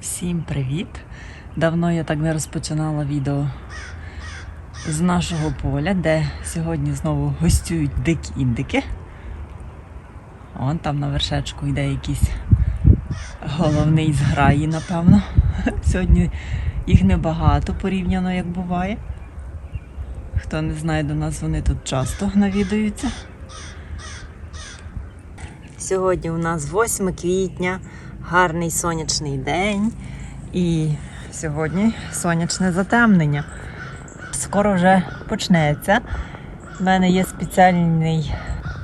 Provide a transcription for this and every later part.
Всім привіт! Давно я так не розпочинала відео з нашого поля, де сьогодні знову гостюють дикі індики. Вон там на вершечку йде якийсь головний зграї, напевно. Сьогодні їх небагато порівняно, як буває. Хто не знає, до нас вони тут часто навідуються. Сьогодні у нас 8 квітня, гарний сонячний день. І сьогодні сонячне затемнення. Скоро вже почнеться. У мене є спеціальний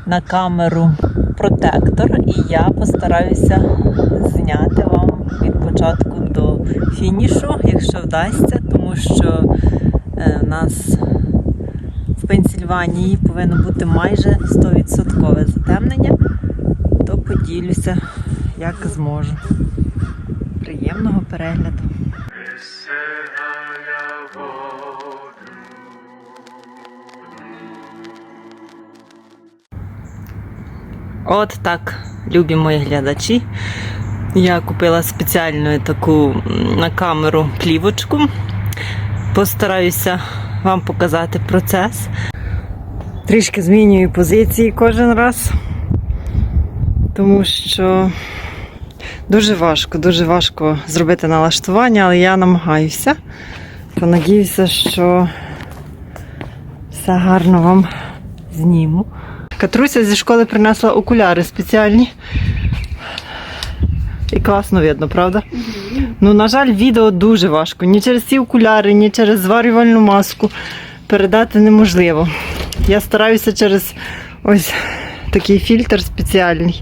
на камеру протектор, і я постараюся зняти вам від початку до фінішу, якщо вдасться, тому що е, у нас в Пенсільванії повинно бути майже 100% затемнення, то поділюся, як зможу. Приємного перегляду. От так, любі мої глядачі. Я купила спеціальну таку на камеру плівочку. Постараюся вам показати процес. Трішки змінюю позиції кожен раз, тому що дуже важко, дуже важко зробити налаштування, але я намагаюся. Понадіюся, що все гарно вам зніму. Катруся зі школи принесла окуляри спеціальні. І класно видно, правда? Ну, на жаль, відео дуже важко. Ні через ці окуляри, ні через зварювальну маску передати неможливо. Я стараюся через ось такий фільтр спеціальний.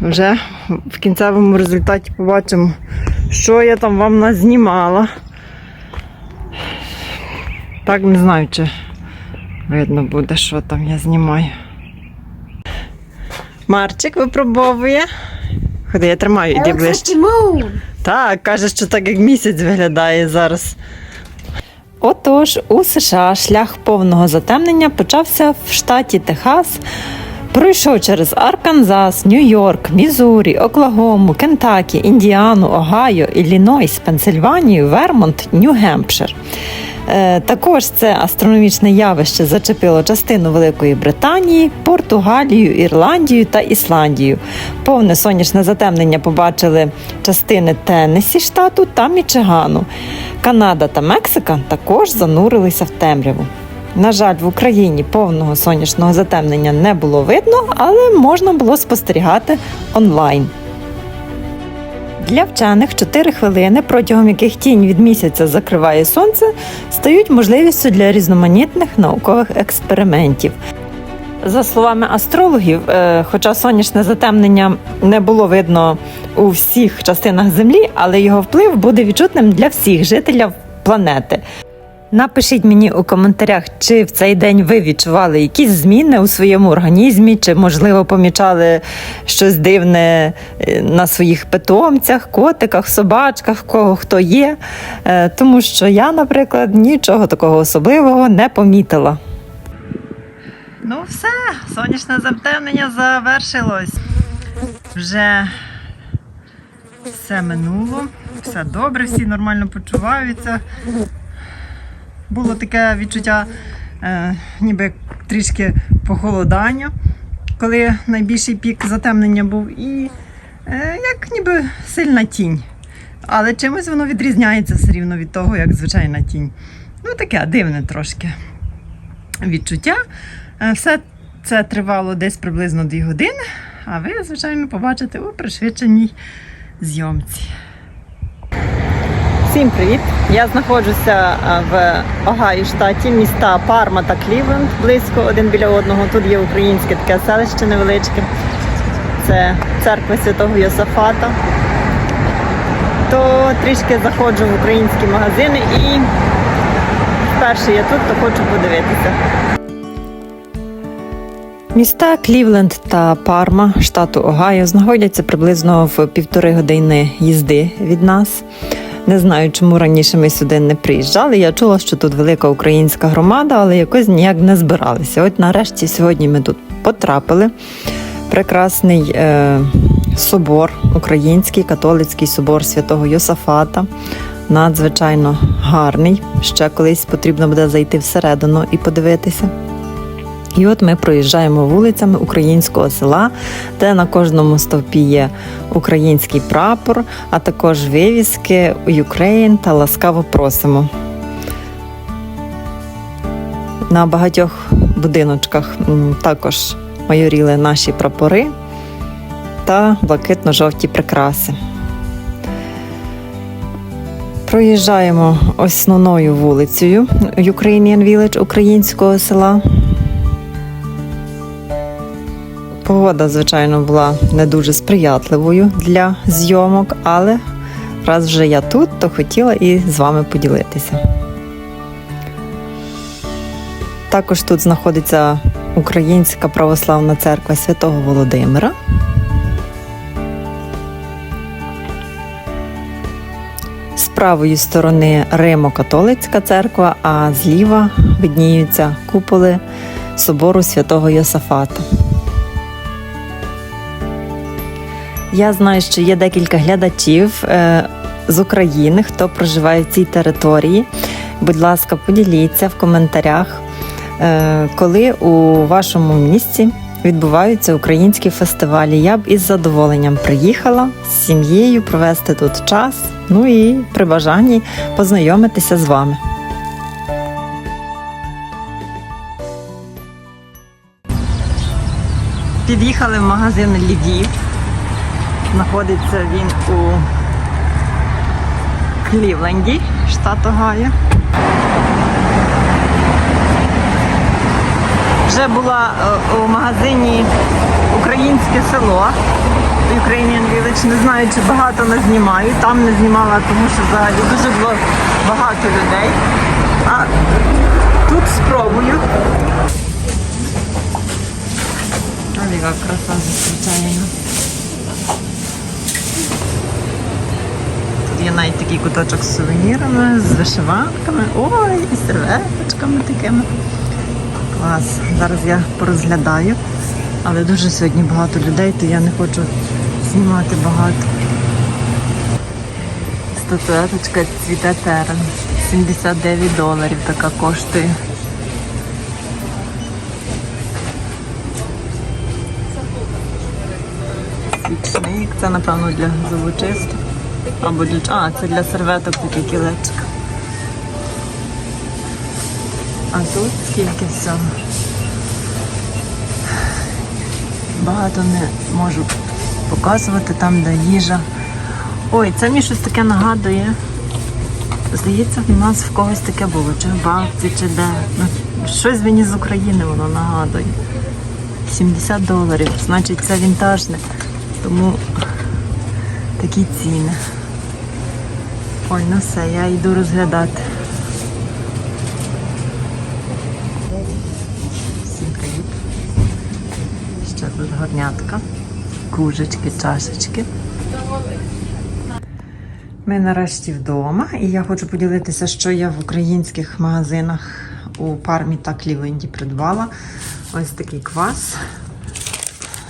Вже в кінцевому результаті побачимо, що я там вам назнімала. Так не знаю, чи видно буде, що там я знімаю. Марчик випробовує. Ходи, я тримаю, іди ближче. Так, каже, що так як місяць виглядає зараз. Отож, у США шлях повного затемнення почався в штаті Техас. Пройшов через Арканзас, Нью-Йорк, Мізурі, Оклагому, Кентакі, Індіану, Огайо, Іллінойс, Пенсильванію, Вермонт, Нью-Гемпшир. Е, Також це астрономічне явище зачепило частину Великої Британії, Португалію, Ірландію та Ісландію. Повне сонячне затемнення побачили частини Теннесі штату та Мічигану. Канада та Мексика також занурилися в темряву. На жаль, в Україні повного сонячного затемнення не було видно, але можна було спостерігати онлайн. Для вчених 4 хвилини, протягом яких тінь від місяця закриває сонце, стають можливістю для різноманітних наукових експериментів. За словами астрологів, е, хоча сонячне затемнення не було видно у всіх частинах Землі, але його вплив буде відчутним для всіх жителів планети. Напишіть мені у коментарях, чи в цей день ви відчували якісь зміни у своєму організмі, чи, можливо, помічали щось дивне е, на своїх питомцях, котиках, собачках, кого хто є. Е, Тому що я, наприклад, нічого такого особливого не помітила. Ну, все, сонячне затемнення завершилось. Вже все минуло, все добре, всі нормально почуваються було таке відчуття, е, ніби трішки похолодання, коли найбільший пік затемнення був, і е, як ніби сильна тінь. Але чимось воно відрізняється все рівно від того, як звичайна тінь. Ну, таке дивне трошки відчуття. Е, Все це тривало десь приблизно 2 години, а ви, звичайно, побачите у пришвидшеній зйомці. Всім привіт! Я знаходжуся в Огайо штаті, міста Парма та Клівленд, близько один біля одного. Тут є українське таке селище невеличке. Це церква святого Йосафата. То трішки заходжу в українські магазини і вперше я тут, то хочу подивитися. Міста Клівленд та Парма, штату Огайо, знаходяться приблизно в півтори години їзди від нас. Не знаю, чому раніше ми сюди не приїжджали. Я чула, що тут велика українська громада, але якось ніяк не збиралися. От нарешті сьогодні ми тут потрапили. Прекрасний е, собор, Український католицький собор святого Йосафата. Надзвичайно гарний. Ще колись потрібно буде зайти всередину і подивитися. І от ми проїжджаємо вулицями українського села, де на кожному стовпі є український прапор, а також вивіски Ukraine та ласкаво просимо. На багатьох будиночках також майоріли наші прапори та блакитно-жовті прикраси. Проїжджаємо основною вулицею Ukrainian Village українського села. Погода, звичайно, була не дуже сприятливою для зйомок, але раз вже я тут, то хотіла і з вами поділитися. Також тут знаходиться Українська православна церква Святого Володимира. З правої сторони Римо-католицька церква, а зліва видніються куполи собору святого Йосафата. Я знаю, що є декілька глядачів е, з України, хто проживає в цій території. Будь ласка, поділіться в коментарях, е, коли у вашому місті відбуваються українські фестивалі. Я б із задоволенням приїхала з сім'єю провести тут час. Ну і при бажанні познайомитися з вами. Під'їхали в магазин Львів. Знаходиться він у Клівленді, штат Огайо. Вже була е, у магазині Українське село Ukrainian Village. Не знаю, чи багато не знімаю. Там не знімала, тому що взагалі дуже було багато людей. А тут спробую. Але яка краса. Тут є навіть такий куточок з сувенірами, з вишиванками, ой, і серветочками такими. Клас. Зараз я порозглядаю. Але дуже сьогодні багато людей, то я не хочу знімати багато. Статуеточка цвіте терен. 79 доларів така коштує. Свічник. Це, напевно, для зубочистки. Або для. А, це для серветок таке кілечко. А тут скільки всього. Багато не можу показувати там, де їжа. Ой, це мені щось таке нагадує. Здається, в нас в когось таке було, чи в бабці, чи де. Ну, щось мені з України воно нагадує. 70 доларів, значить це вінтажне. Тому такі ціни. Ой, ну все, я йду розглядати. Всім привіт. Ще тут горнятка, кружечки, чашечки. Ми нарешті вдома, і я хочу поділитися, що я в українських магазинах у Пармі та Клівленді придбала. Ось такий квас.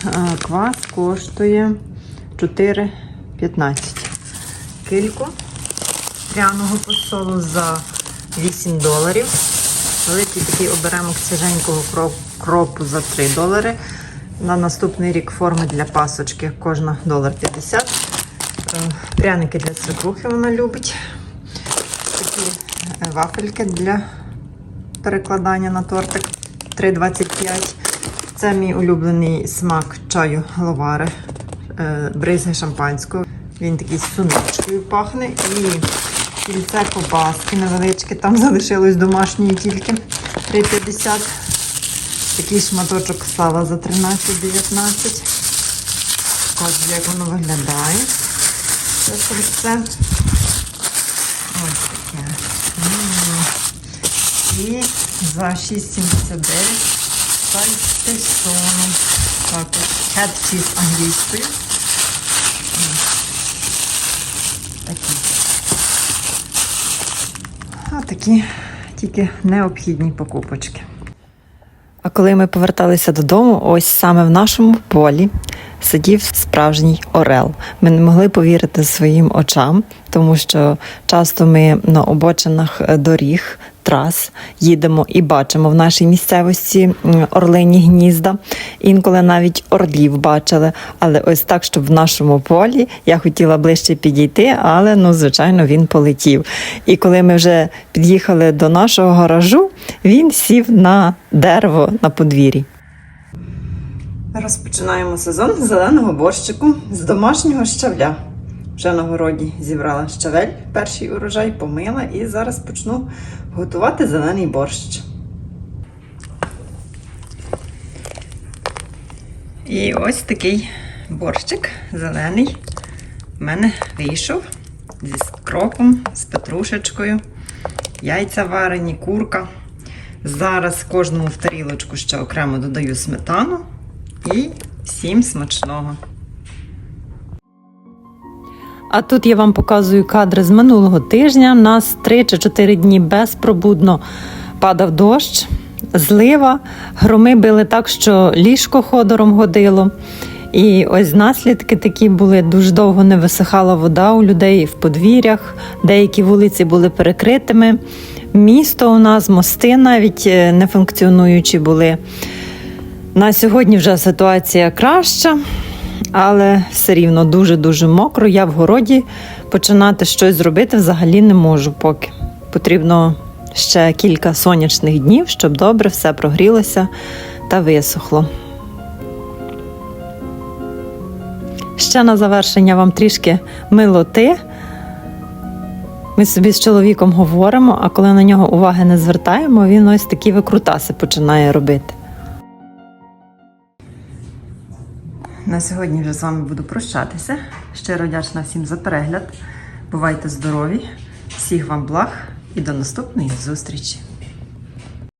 Е, Квас коштує 4,15. Кильку пряного посолу за 8 доларів. Великий такий оберемок свіженького кропу за 3 долари. На наступний рік форми для пасочки кожна долар 50. Е, Пряники для свекрухи вона любить. Такі е, вафельки для перекладання на тортик 3,25. Це мій улюблений смак чаю ловари. Е, Бризги шампанського. Він такий з суночкою пахне. І кільце кобаски невеличке. Там залишилось домашньої тільки 3,50. Такий шматочок сала за 13,19. Ось як воно виглядає. Це кільце. Ось таке. І за 6,79 сальсисону. Також хет чіз англійською. М. Такі. А такі тільки необхідні покупочки. А коли ми поверталися додому, ось саме в нашому полі сидів справжній орел. Ми не могли повірити своїм очам, тому що часто ми на обочинах доріг. Трас їдемо і бачимо в нашій місцевості орлині гнізда. Інколи навіть орлів бачили. Але ось так, щоб в нашому полі я хотіла ближче підійти, але ну, звичайно, він полетів. І коли ми вже під'їхали до нашого гаражу, він сів на дерево на подвір'ї. Розпочинаємо сезон зеленого борщику з домашнього щавля. Вже на городі зібрала щавель, перший урожай помила і зараз почну готувати зелений борщ. І ось такий борщик зелений в мене вийшов зі скропом, з петрушечкою, яйця варені, курка. Зараз кожному в тарілочку ще окремо додаю сметану і всім смачного. А тут я вам показую кадри з минулого тижня. У нас 3 чи 4 дні безпробудно падав дощ, злива, громи били так, що ліжко ходором годило. І ось наслідки такі були. Дуже довго не висихала вода у людей в подвір'ях, деякі вулиці були перекритими. Місто у нас, мости навіть е, не функціонуючі були. На сьогодні вже ситуація краща, але все рівно дуже-дуже мокро. Я в городі починати щось зробити взагалі не можу поки. Потрібно ще кілька сонячних днів, щоб добре все прогрілося та висохло. Ще на завершення вам трішки милоти. Ми собі з чоловіком говоримо, а коли на нього уваги не звертаємо, він ось такі викрутаси починає робити. На сьогодні вже з вами буду прощатися. Щиро вдячна всім за перегляд. Бувайте здорові, всіх вам благ і до наступної зустрічі!